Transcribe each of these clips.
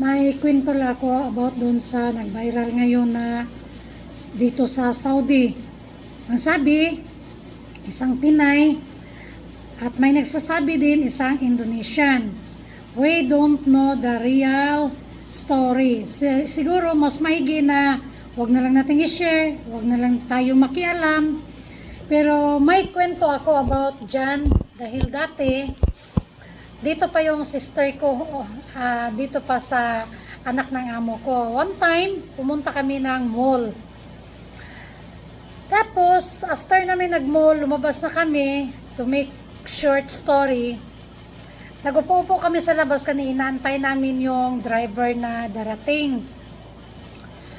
may kwento lang ako about doon sa nag-viral ngayon na dito sa Saudi. Ang sabi, isang Pinay at may nagsasabi din isang Indonesian. We don't know the real story. Si- siguro mas maigi na wag na lang natin i-share, wag na lang tayo makialam. Pero may kwento ako about dyan dahil dati dito pa yung sister ko, ah, dito pa sa anak ng amo ko. One time, pumunta kami ng mall. Tapos, after namin nag-mall, lumabas na kami to make short story. Nagupo-upo kami sa labas kanina, inaantay namin yung driver na darating.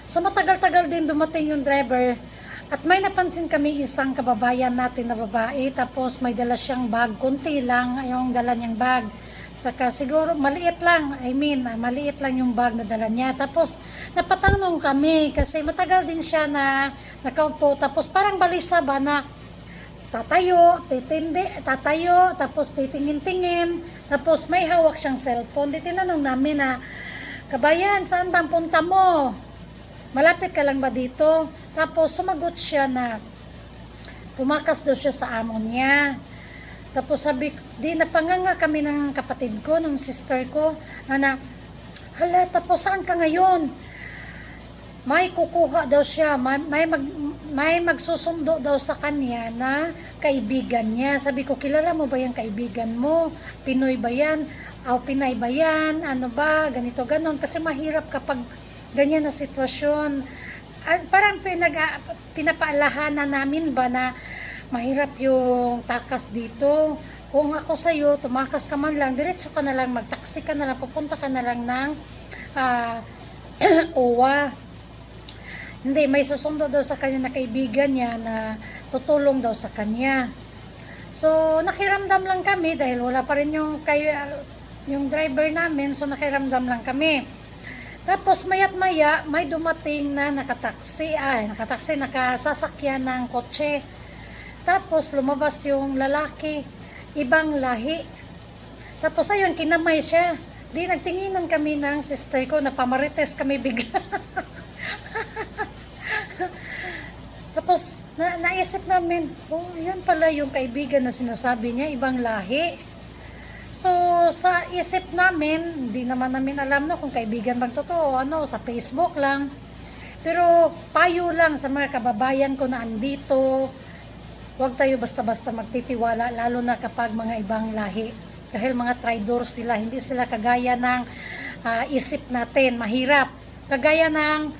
So matagal-tagal din dumating yung driver at may napansin kami isang kababayan natin na babae tapos may dala siyang bag, kunti lang yung dala niyang bag. Saka siguro maliit lang, I mean, ah, maliit lang yung bag na dala niya. Tapos napatanong kami kasi matagal din siya na nakaupo tapos parang balisa ba na tatayo, titindi, tatayo, tapos titingin-tingin, tapos may hawak siyang cellphone. Di tinanong namin na, kabayan, saan bang punta mo? Malapit ka lang ba dito? Tapos sumagot siya na, pumakas daw siya sa amo niya. Tapos sabi, di napanganga kami ng kapatid ko, ng sister ko, na hala, tapos saan ka ngayon? may kukuha daw siya, may, may, mag, may magsusundo daw sa kanya na kaibigan niya. Sabi ko, kilala mo ba yung kaibigan mo? Pinoy ba yan? O Pinay ba yan? Ano ba? Ganito, ganon. Kasi mahirap kapag ganyan na sitwasyon. Parang pinag, pinapaalahanan namin ba na mahirap yung takas dito. Kung ako sa'yo, tumakas ka man lang, diretso ka na lang, magtaksi ka na lang, pupunta ka na lang ng ah, OWA. Hindi, may susundo daw sa kanya na kaibigan niya na tutulong daw sa kanya. So, nakiramdam lang kami dahil wala pa rin yung, kay, yung driver namin, so nakiramdam lang kami. Tapos mayat maya, may dumating na nakataksi, ay nakataksi, nakasasakyan ng kotse. Tapos lumabas yung lalaki, ibang lahi. Tapos ayun, kinamay siya. Di nagtinginan kami ng sister ko, napamarites kami bigla. Tapos, na, naisip namin, oh, yun pala yung kaibigan na sinasabi niya, ibang lahi. So, sa isip namin, hindi naman namin alam na kung kaibigan bang totoo, ano, sa Facebook lang. Pero, payo lang sa mga kababayan ko na andito, huwag tayo basta-basta magtitiwala, lalo na kapag mga ibang lahi. Dahil mga traidor sila, hindi sila kagaya ng ah, isip natin, mahirap. Kagaya ng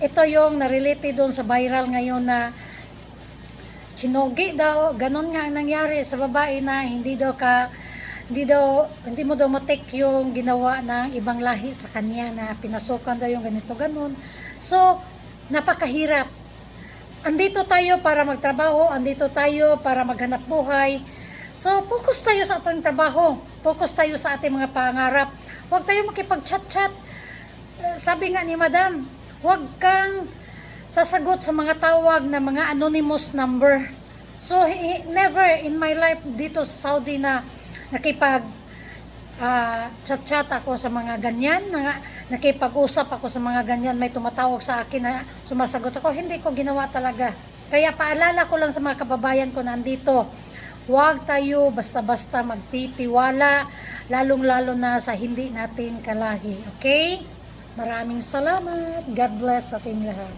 ito yung narelate doon sa viral ngayon na chinogi daw, ganun nga ang nangyari sa babae na hindi daw ka hindi daw hindi mo daw matik yung ginawa ng ibang lahi sa kanya na pinasukan daw yung ganito ganun. So, napakahirap. Andito tayo para magtrabaho, andito tayo para maghanap buhay. So, focus tayo sa ating trabaho. Focus tayo sa ating mga pangarap. Huwag tayo makipag-chat-chat. Eh, Sabi nga ni Madam, huwag kang sasagot sa mga tawag na mga anonymous number. So, never in my life dito sa Saudi na nakipag ah, chat-chat ako sa mga ganyan, na, nakipag-usap ako sa mga ganyan, may tumatawag sa akin na sumasagot ako, hindi ko ginawa talaga. Kaya paalala ko lang sa mga kababayan ko nandito, huwag tayo basta-basta magtitiwala, lalong-lalo na sa hindi natin kalahi. Okay? Maraming salamat. God bless sa ating lahat.